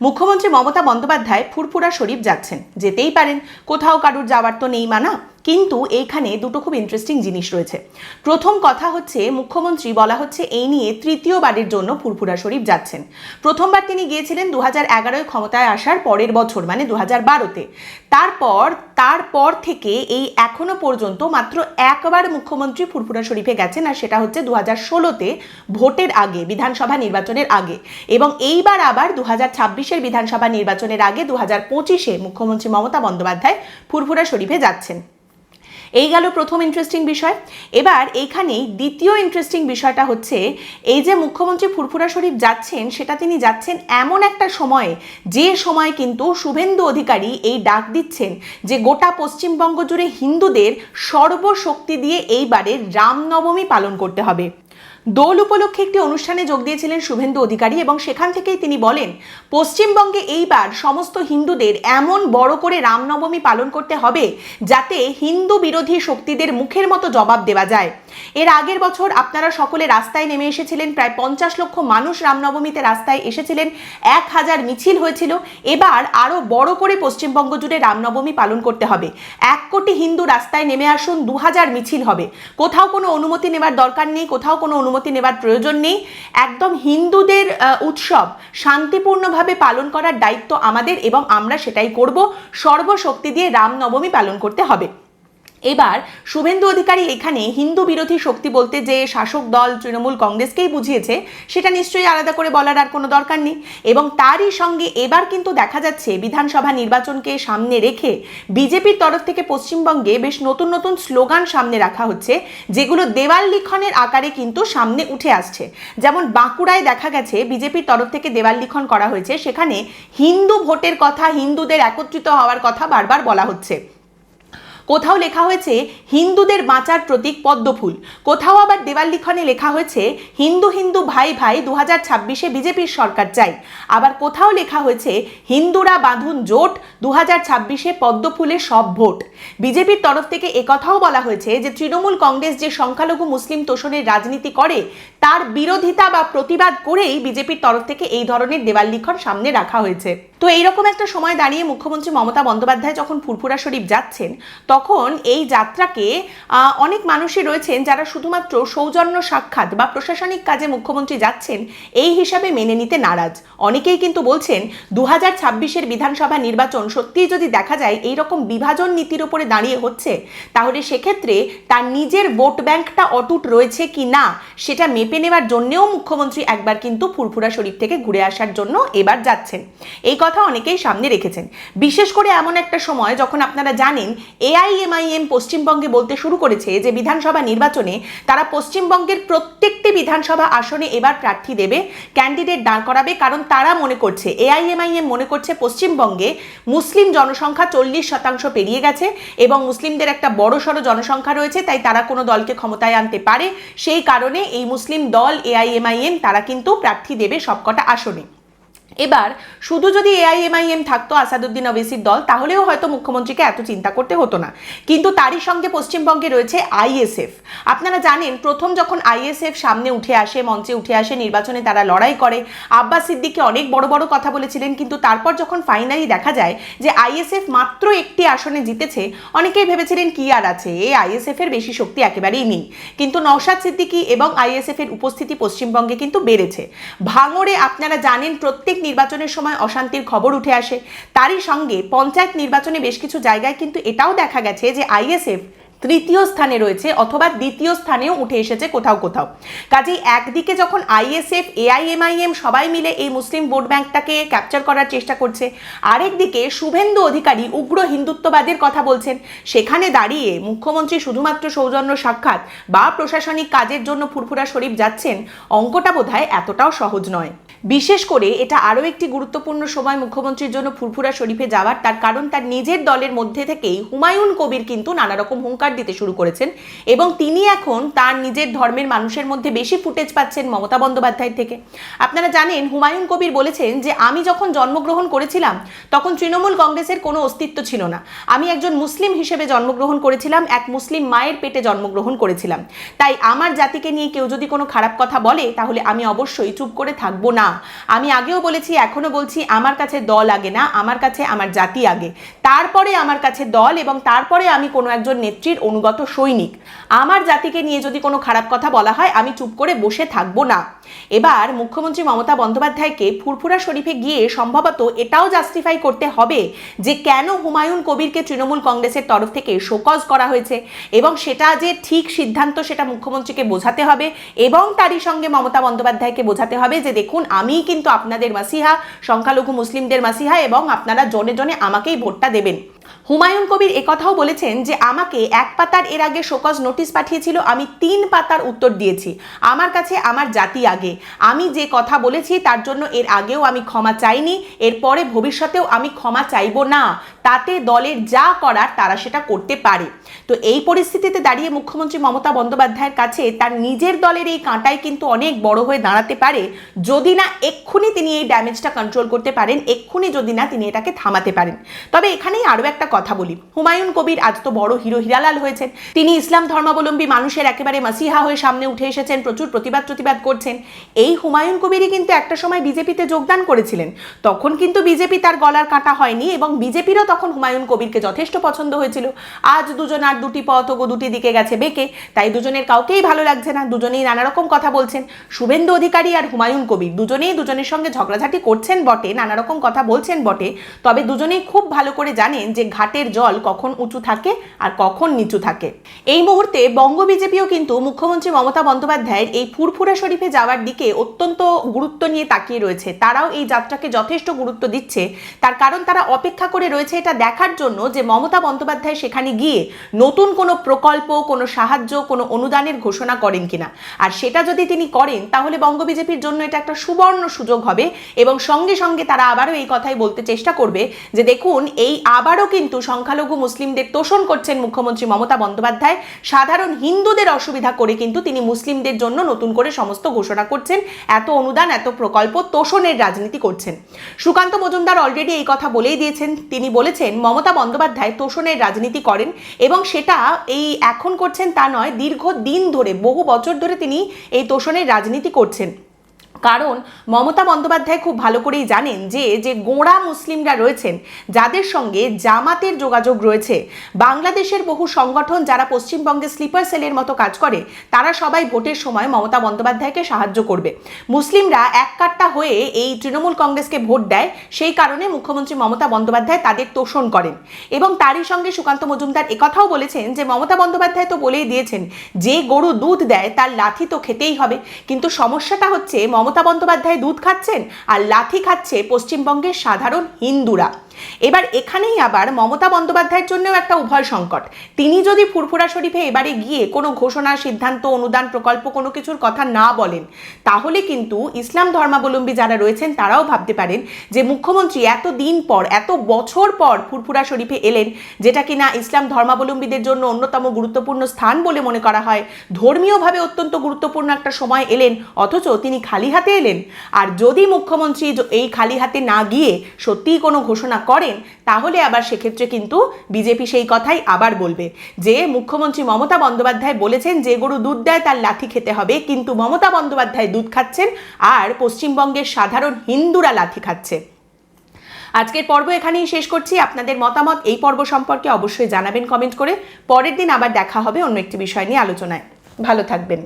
মুখ্যমন্ত্রী মমতা বন্দ্যোপাধ্যায় ফুরফুরা শরীফ যাচ্ছেন। যেতেই পারেন কোথাও কারুর যাওয়ার তো নেই মানা। কিন্তু এইখানে দুটো খুব ইন্টারেস্টিং জিনিস রয়েছে। প্রথম কথা হচ্ছে, মুখ্যমন্ত্রী বলা হচ্ছে এই নিয়ে তৃতীয়বারের জন্য ফুরফুরা শরীফ যাচ্ছেন। প্রথমবার তিনি গিয়েছিলেন দু হাজার এগারোয় ক্ষমতায় আসার পরের বছর মানে দু হাজার বারোতে। তারপর তারপর থেকে এই এখনও পর্যন্ত মাত্র একবার মুখ্যমন্ত্রী ফুরফুরা শরীফে গেছেন, আর সেটা হচ্ছে দু হাজার ষোলোতে ভোটের আগে, বিধানসভা নির্বাচনের আগে। এবং এইবার আবার দু হাজার ছাব্বিশের বিধানসভা নির্বাচনের আগে দু হাজার পঁচিশে মুখ্যমন্ত্রী মমতা বন্দ্যোপাধ্যায় ফুরফুরা শরীফে যাচ্ছেন। এই গেল প্রথম ইন্টারেস্টিং বিষয়। এবার এইখানেই দ্বিতীয় ইন্টারেস্টিং বিষয়টা হচ্ছে, এই যে মুখ্যমন্ত্রী ফুরফুরা শরীফ যাচ্ছেন, সেটা তিনি যাচ্ছেন এমন একটা সময়ে, যে সময় কিন্তু শুভেন্দু অধিকারী এই ডাক দিচ্ছেন যে গোটা পশ্চিমবঙ্গ জুড়ে হিন্দুদের সর্বশক্তি দিয়ে এইবারে রামনবমী পালন করতে হবে। দোল উপলক্ষে একটি অনুষ্ঠানে যোগ দিয়েছিলেন শুভেন্দু অধিকারী এবং সেখান থেকেই তিনি বলেন, পশ্চিমবঙ্গে এইবার সমস্ত হিন্দুদের এমন বড় করে রামনবমী পালন করতে হবে যাতে হিন্দু বিরোধী শক্তিদের মুখের মতো জবাব দেওয়া যায়। এর আগের বছর আপনারা সকলে রাস্তায় নেমে এসেছিলেন। প্রায় পঞ্চাশ লক্ষ মানুষ রামনবমীতে রাস্তায় এসেছিলেন। এক হাজার মিছিল হয়েছিল। এবার আরও বড় করে পশ্চিমবঙ্গ জুড়ে রামনবমী পালন করতে হবে। এক কোটি হিন্দু রাস্তায় নেমে আসুন, দু হাজার মিছিল হবে। কোথাও কোনো অনুমতি নেবার দরকার নেই, কোথাও কোনো অনুমতি নেবার প্রয়োজন নেই। একদম হিন্দুদের উৎসব শান্তিপূর্ণভাবে পালন করার দায়িত্ব আমাদের এবং আমরা সেটাই করব। সর্বশক্তি দিয়ে রামনবমী পালন করতে হবে। এবার শুভেন্দু অধিকারী এখানে হিন্দু বিরোধী শক্তি বলতে যে শাসক দল তৃণমূল কংগ্রেসকেই বুঝিয়েছে, সেটা নিশ্চয়ই আলাদা করে বলার আর কোনো দরকার নেই। এবং তারই সঙ্গে এবার কিন্তু দেখা যাচ্ছে বিধানসভা নির্বাচনকে সামনে রেখে বিজেপির তরফ থেকে পশ্চিমবঙ্গে বেশ নতুন নতুন স্লোগান সামনে রাখা হচ্ছে, যেগুলো দেওয়াল লিখনের আকারে কিন্তু সামনে উঠে আসছে। যেমন বাঁকুড়ায় দেখা গেছে বিজেপির তরফ থেকে দেওয়াল লিখন করা হয়েছে, সেখানে হিন্দু ভোটের কথা, হিন্দুদের একত্রিত হওয়ার কথা বারবার বলা হচ্ছে। কোথাও লেখা হয়েছে, হিন্দুদের বাঁচার প্রতীক পদ্মফুল। কোথাও আবার দেওয়াল লিখনে লেখা হয়েছে, হিন্দু হিন্দু, ভাই ভাই দু হাজার ছাব্বিশে বিজেপির সরকার চাই। আবার কোথাও লেখা হয়েছে, হিন্দুরা বাঁধুন জোট দু হাজার ছাব্বিশে পদ্মফুলে সব ভোট। বিজেপির তরফ থেকে একথাও বলা হয়েছে যে, তৃণমূল কংগ্রেস যে সংখ্যালঘু মুসলিম তোষণের রাজনীতি করে, তার বিরোধিতা বা প্রতিবাদ করেই বিজেপির তরফ থেকে এই ধরনের দেওয়াল লিখন সামনে রাখা হয়েছে। তো এইরকম একটা সময় দাঁড়িয়ে মুখ্যমন্ত্রী মমতা বন্দ্যোপাধ্যায় যখন ফুরফুরা শরীফ যাচ্ছেন, তখন এই যাত্রাকে অনেক মানুষই রয়েছেন যারা শুধুমাত্র সৌজন্য সাক্ষাৎ বা প্রশাসনিক কাজে মুখ্যমন্ত্রী যাচ্ছেন এই হিসাবে মেনে নিতে নারাজ। অনেকেই কিন্তু বলছেন দু হাজার ছাব্বিশের বিধানসভা নির্বাচন সত্যিই যদি দেখা যায় এই রকম বিভাজন নীতির উপরে দাঁড়িয়ে হচ্ছে, তাহলে সেক্ষেত্রে তার নিজের ভোট ব্যাংকটা অটুট রয়েছে কি না, সেটা মেপে নেওয়ার জন্যেও মুখ্যমন্ত্রী একবার কিন্তু ফুরফুরা শরীফ থেকে ঘুরে আসার জন্য এবার যাচ্ছেন। এই কথা অনেকেই সামনে রেখেছেন। বিশেষ করে এমন একটা সময় যখন আপনারা জানেন এআইএমআইএম পশ্চিমবঙ্গে বলতে শুরু করেছে যে বিধানসভা নির্বাচনে তারা পশ্চিমবঙ্গের প্রত্যেকটি বিধানসভা আসনে এবার প্রার্থী দেবে, ক্যান্ডিডেট দাঁড় করাবে, কারণ তারা মনে করছে এআইএমআইএম মনে করছে পশ্চিমবঙ্গে মুসলিম জনসংখ্যা চল্লিশ শতাংশ পেরিয়ে গেছে এবং মুসলিমদের একটা বড় সড়ো জনসংখ্যা রয়েছে, তাই তারা কোনো দলকে ক্ষমতায় আনতে পারে। সেই কারণে এই মুসলিম দল এআইএমআইএম তারা কিন্তু প্রার্থী দেবে সবকটা আসনে। এবার, শুধু যদি এআইএমআইএম থাকতো আসাদুদ্দিন ওবেসির দল, তাহলেও হয়তো মুখ্যমন্ত্রীকে এত চিন্তা করতে হতো না। কিন্তু তারই সঙ্গে পশ্চিমবঙ্গে রয়েছে আইএসএফ আপনারা জানেন, প্রথম যখন আইএসএফ সামনে উঠে আসে, মঞ্চে উঠে আসে, নির্বাচনে তারা লড়াই করে, আব্বাস সিদ্দিককে অনেক বড় বড় কথা বলেছিলেন, কিন্তু তারপর যখন ফাইনালি দেখা যায় যে আইএসএফ মাত্র একটি আসনে জিতেছে, অনেকেই ভেবেছিলেন কি আর আছে এই আইএসএফ এর বেশি শক্তি একেবারেই নেই। কিন্তু নওশাদ সিদ্দিকী এবং আইএসএফ এর উপস্থিতি পশ্চিমবঙ্গে কিন্তু বেড়েছে। ভাঙড়ে, আপনারা জানেন, প্রত্যেক নির্বাচনের সময় অশান্তির খবর উঠে আসে। তারই সঙ্গে পঞ্চায়েত নির্বাচনে বেশ কিছু জায়গায় কিন্তু এটাও দেখা গেছে যে আইএসএফ তৃতীয় স্থানে রয়েছে অথবা দ্বিতীয় স্থানেও উঠে এসেছে কোথাও কোথাও। কাজেই একদিকে যখন আইএসএফ, এআইএমআইএম সবাই মিলে এই মুসলিম ভোট ব্যাংকটাকে ক্যাপচার করার চেষ্টা করছে, আরেকদিকে শুভেন্দু অধিকারী উগ্র হিন্দুত্ববাদের কথা বলছেন। সেখানে দাঁড়িয়ে মুখ্যমন্ত্রী শুধুমাত্র সৌজন্য সাক্ষাৎ বা প্রশাসনিক কাজের জন্য ফুরফুরা শরীফ যাচ্ছেন, অঙ্কটা বোধহয় এতটাও সহজ নয়। বিশেষ করে এটা আরও একটি গুরুত্বপূর্ণ সময় মুখ্যমন্ত্রীর জন্য ফুরফুরা শরীফে যাওয়ার, তার কারণ তার নিজের দলের মধ্যে থেকেই হুমায়ুন কবির কিন্তু নানা রকম হুঙ্কার দিতে শুরু করেছেন এবং তিনি এখন তার নিজের ধর্মের মানুষের মধ্যে বেশি ফুটেজ পাচ্ছেন মমতা বন্দ্যোপাধ্যায় থেকে। আপনারা জানেন, হুমায়ুন কবির বলেছেন যে, আমি যখন জন্মগ্রহণ করেছিলাম, তখন তৃণমূল কংগ্রেসের কোনো অস্তিত্ব ছিল না। আমি একজন মুসলিম হিসেবে জন্মগ্রহণ করেছিলাম, এক মুসলিম মায়ের পেটে জন্মগ্রহণ করেছিলাম। তাই আমার জাতিকে নিয়ে কেউ যদি কোনো খারাপ কথা বলে, তাহলে আমি অবশ্যই চুপ করে থাকব না। আমি আগেও বলেছি এখনও বলছি, আমার কাছে দল আগে না, আমার কাছে আমার জাতি আগে। তারপরে আমার কাছে দল এবং তারপরে আমি কোনো একজন নেত্রীর অনুগত সৈনিক। আমার জাতিকে নিয়ে যদি কোনো খারাপ কথা বলা হয়, আমি চুপ করে বসে থাকব না। এবার মুখ্যমন্ত্রী মমতা বন্দ্যোপাধ্যায়কে ফুরফুরা শরীফে গিয়ে সম্ভবত এটাও জাস্টিফাই করতে হবে যে কেন হুমায়ুন কবিরকে তৃণমূল কংগ্রেসের তরফ থেকে শোকজ করা হয়েছে এবং সেটা যে ঠিক সিদ্ধান্ত সেটা মুখ্যমন্ত্রীকে বোঝাতে হবে এবং তারই সঙ্গে মমতা বন্দ্যোপাধ্যায়কে বোঝাতে হবে যে দেখুন আমিই কিন্তু আপনাদের মাসিহা সংখ্যালঘু মুসলিমদের মাসিহা এবং আপনারা জনে জনে আমাকেই ভোটটা দেবেন। হুমায়ুন কবির একথাও বলেছেন যে, আমাকে এক পাতার এর আগে শোকজ নোটিশ পাঠিয়েছিল, আমি তিন পাতার উত্তর দিয়েছি। আমার কাছে আমার জাতি আগে। আমি যে কথা বলেছি, তার জন্য এর আগেও আমি ক্ষমা চাইনি এরপরে ভবিষ্যতেও আমি ক্ষমা চাইব না। তাতে দলের যা করার, তারা সেটা করতে পারে। তো এই পরিস্থিতিতে দাঁড়িয়ে মুখ্যমন্ত্রী মমতা বন্দ্যোপাধ্যায়ের কাছে তার নিজের দলের এই কাঁটাই কিন্তু অনেক বড় হয়ে দাঁড়াতে পারে। যদি না এক্ষুনি তিনি এই ড্যামেজটা কন্ট্রোল করতে পারেন, এক্ষুনি যদি না তিনি এটাকে থামাতে পারেন। তবে এখানেই আরও একটা কথা বলি। হুমায়ুন কবির আজ তো বড় হিরো হিরালাল হয়েছেন। তিনি ইসলাম ধর্মাবলম্বী মানুষের একেবারে মাসিহা হয়ে সামনে উঠে এসেছেন, প্রচুর প্রতিবাদ প্রতিবাদ করছেন। এই হুমায়ুন কবিরই কিন্তু একটা সময় বিজেপিতে যোগদান করেছিলেন। তখন কিন্তু বিজেপি তার গলার কাটা হয়নি এবং বিজেপিরও তখন হুমায়ুন কবিরকে যথেষ্ট পছন্দ হয়েছিল। আজ দুজন আর দুটি পথ ও দুটি দিকে গেছে বেঁকে, তাই দুজনের কাউকেই ভালো লাগছে না, দুজনেই নানা রকম কথা বলছেন। শুভেন্দু অধিকারী আর হুমায়ুন কবির দুজনেই দুজনের সঙ্গে ঝগড়াঝাটি করছেন বটে, নানা রকম কথা বলছেন বটে, তবে দুজনেই খুব ভালো করে জানেন যে ঘাটের জল কখন উঁচু থাকে আর কখন নিচু থাকে। এই মুহূর্তে বঙ্গ বিজেপিও কিন্তু মুখ্যমন্ত্রী মমতা বন্দ্যোপাধ্যায়ের এই ফুরফুরা শরীফে যাওয়ার দিকে অত্যন্ত গুরুত্ব নিয়ে তাকিয়ে রয়েছে। তারাও এই যাত্রাকে যথেষ্ট গুরুত্ব দিচ্ছে। তার কারণ তারা অপেক্ষা করে রয়েছে এটা দেখার জন্য যে মমতা বন্দ্যোপাধ্যায় সেখানে গিয়ে নতুন কোনো প্রকল্প, কোনো সাহায্য, কোনো অনুদানের ঘোষণা করেন কিনা। আর সেটা যদি তিনি করেন, তাহলে বঙ্গ বিজেপির জন্য এটা একটা সুবর্ণ সুযোগ হবে এবং সঙ্গে সঙ্গে তারা আবারও এই কথাই বলতে চেষ্টা করবে যে দেখুন, এই আবারও কিন্তু সংখ্যালঘু মুসলিমদের তোষণ করছেন মুখ্যমন্ত্রী মমতা বন্দ্যোপাধ্যায়। সাধারণ হিন্দুদের অসুবিধা করে কিন্তু তিনি মুসলিমদের জন্য নতুন করে সমস্ত ঘোষণা করছেন। এত অনুদান, এত প্রকল্প তোষণের রাজনীতি করছেন। সুকান্ত মজুমদার অলরেডি এই কথা বলেই দিয়েছেন। তিনি বলেছেন, মমতা বন্দ্যোপাধ্যায় তোষণের রাজনীতি করেন এবং সেটা এই এখন করছেন তা নয় দীর্ঘ দিন ধরে, বহু বছর ধরে তিনি এই তোষণের রাজনীতি করছেন। কারণ মমতা বন্দ্যোপাধ্যায় খুব ভালো করেই জানেন যে যে গোঁড়া মুসলিমরা রয়েছেন, যাদের সঙ্গে জামাতের যোগাযোগ রয়েছে, বাংলাদেশের বহু সংগঠন যারা পশ্চিমবঙ্গে স্লিপার সেলের মতো কাজ করে, তারা সবাই ভোটের সময় মমতা বন্দ্যোপাধ্যায়কে সাহায্য করবে। মুসলিমরা এক কাট্টা হয়ে এই তৃণমূল কংগ্রেসকে ভোট দেয়, সেই কারণে মুখ্যমন্ত্রী মমতা বন্দ্যোপাধ্যায় তাদের তোষণ করেন। এবং তারই সঙ্গে সুকান্ত মজুমদার একথাও বলেছেন যে, মমতা বন্দ্যোপাধ্যায় তো বলেই দিয়েছেন, যে গরু দুধ দেয়, তার লাথি তো খেতেই হবে। কিন্তু সমস্যাটা হচ্ছে মমতা বন্দ্যোপাধ্যায় দুধ খাচ্ছেন আর লাথি খাচ্ছে পশ্চিমবঙ্গের সাধারণ হিন্দুরা। এবার এখানেই আবার মমতা বন্দ্যোপাধ্যায়ের জন্যও একটা উভয় সংকট। তিনি যদি ফুরফুরা শরীফে এবারে গিয়ে কোনো ঘোষণা, সিদ্ধান্ত, অনুদান, প্রকল্প কোনো কিছুর কথা না বলেন, তাহলে কিন্তু ইসলাম ধর্মাবলম্বী যারা রয়েছেন তারাও ভাবতে পারেন যে মুখ্যমন্ত্রী এত দিন পর, এত বছর পর ফুরফুরা শরীফে এলেন যেটা কিনা ইসলাম ধর্মাবলম্বীদের জন্য অন্যতম গুরুত্বপূর্ণ স্থান বলে মনে করা হয়। ধর্মীয়ভাবে অত্যন্ত গুরুত্বপূর্ণ একটা সময় এলেন, অথচ তিনি খালি হাতে এলেন। আর যদি মুখ্যমন্ত্রী এই খালি হাতে না গিয়ে সত্যিই কোনো ঘোষণা করেন, তাহলে আবার সেক্ষেত্রে কিন্তু বিজেপি সেই কথাই আবার বলবে। যে মুখ্যমন্ত্রী মমতা বন্দ্যোপাধ্যায় বলেছেন যে গরু দুধ দেয় তার লাথি খেতে হবে, কিন্তু মমতা বন্দ্যোপাধ্যায় দুধ খাচ্ছেন আর পশ্চিমবঙ্গের সাধারণ হিন্দুরা লাথি খাচ্ছে। আজকের পর্ব এখানেই শেষ করছি। আপনাদের মতামত এই পর্ব সম্পর্কে অবশ্যই জানাবেন কমেন্ট করে। পরের দিন আবার দেখা হবে অন্য একটি বিষয় নিয়ে আলোচনায়। ভালো থাকবেন।